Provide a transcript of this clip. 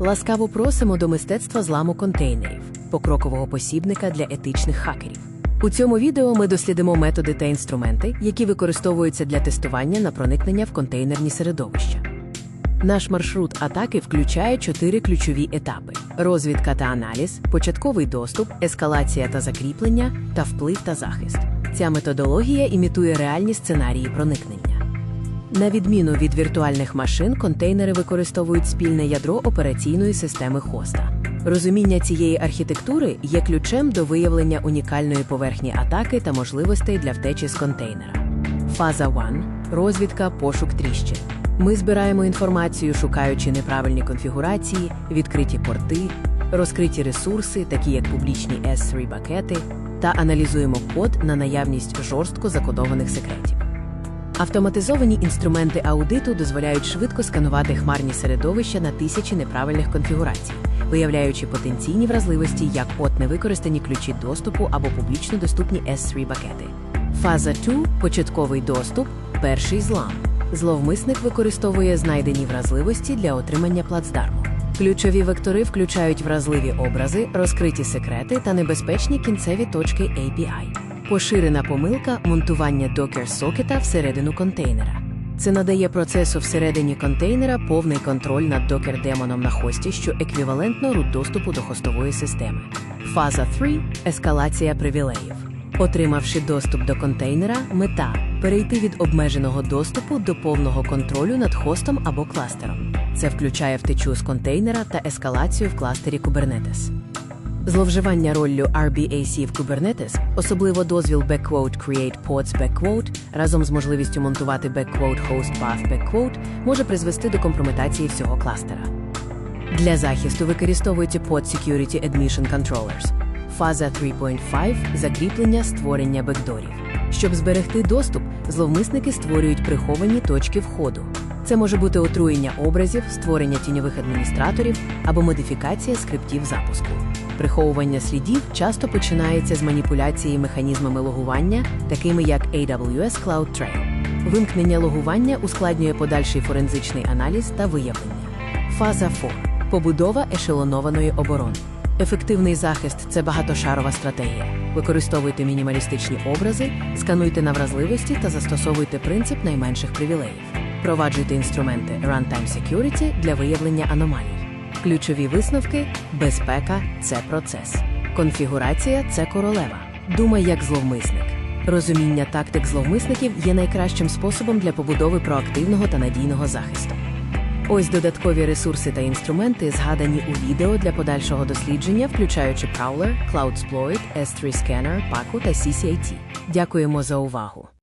Ласкаво просимо до мистецтва зламу контейнерів, покрокового посібника для етичних хакерів. У цьому відео ми дослідимо методи та інструменти, які використовуються для тестування на проникнення в контейнерні середовища. Наш маршрут атаки включає чотири ключові етапи: розвідка та аналіз, початковий доступ, ескалація та закріплення та вплив та захист. Ця методологія імітує реальні сценарії проникнення. На відміну від віртуальних машин, контейнери використовують спільне ядро операційної системи хоста. Розуміння цієї архітектури є ключем до виявлення унікальної поверхні атаки та можливостей для втечі з контейнера. Фаза 1. розвідка, пошук тріщин. Ми збираємо інформацію, шукаючи неправильні конфігурації, відкриті порти, розкриті ресурси, такі як публічні S3 бакети, та аналізуємо код на наявність жорстко закодованих секретів. Автоматизовані інструменти аудиту дозволяють швидко сканувати хмарні середовища на тисячі неправильних конфігурацій, виявляючи потенційні вразливості, як от невикористані ключі доступу або публічно доступні S3 бакети. Фаза 2 – початковий доступ, перший злам. Зловмисник використовує знайдені вразливості для отримання плацдарму. Ключові вектори включають вразливі образи, розкриті секрети та небезпечні кінцеві точки API. Поширена помилка монтування докер-сокета всередину контейнера. Це надає процесу всередині контейнера повний контроль над докер-демоном на хості, що еквівалентно рут доступу до хостової системи. Фаза 3 ескалація привілеїв. Отримавши доступ до контейнера, мета перейти від обмеженого доступу до повного контролю над хостом або кластером. Це включає втечу з контейнера та ескалацію в кластері Kubernetes. Зловживання роллю RBAC в Kubernetes, особливо дозвіл backquote create pods backquote, разом з можливістю монтувати backquote host path backquote, може призвести до компрометації всього кластера. Для захисту використовуються Pod Security Admission Controllers. Фаза 3.5 закріплення створення бекдорів. Щоб зберегти доступ, зловмисники створюють приховані точки входу. Це може бути отруєння образів, створення тіньових адміністраторів або модифікація скриптів запуску. Приховування слідів часто починається з маніпуляції механізмами логування, такими як AWS Cloud Trail. Вимкнення логування ускладнює подальший форензичний аналіз та виявлення. Фаза 4. побудова ешелонованої оборони. Ефективний захист це багатошарова стратегія. Використовуйте мінімалістичні образи, скануйте на вразливості та застосовуйте принцип найменших привілеїв. Проваджуйте інструменти Runtime Security для виявлення аномалій. Ключові висновки безпека це процес. Конфігурація це королева. Думай як зловмисник. Розуміння тактик зловмисників є найкращим способом для побудови проактивного та надійного захисту. Ось додаткові ресурси та інструменти, згадані у відео для подальшого дослідження, включаючи Prowler, CloudSploit, S3 Scanner, PACU та CCAT. Дякуємо за увагу!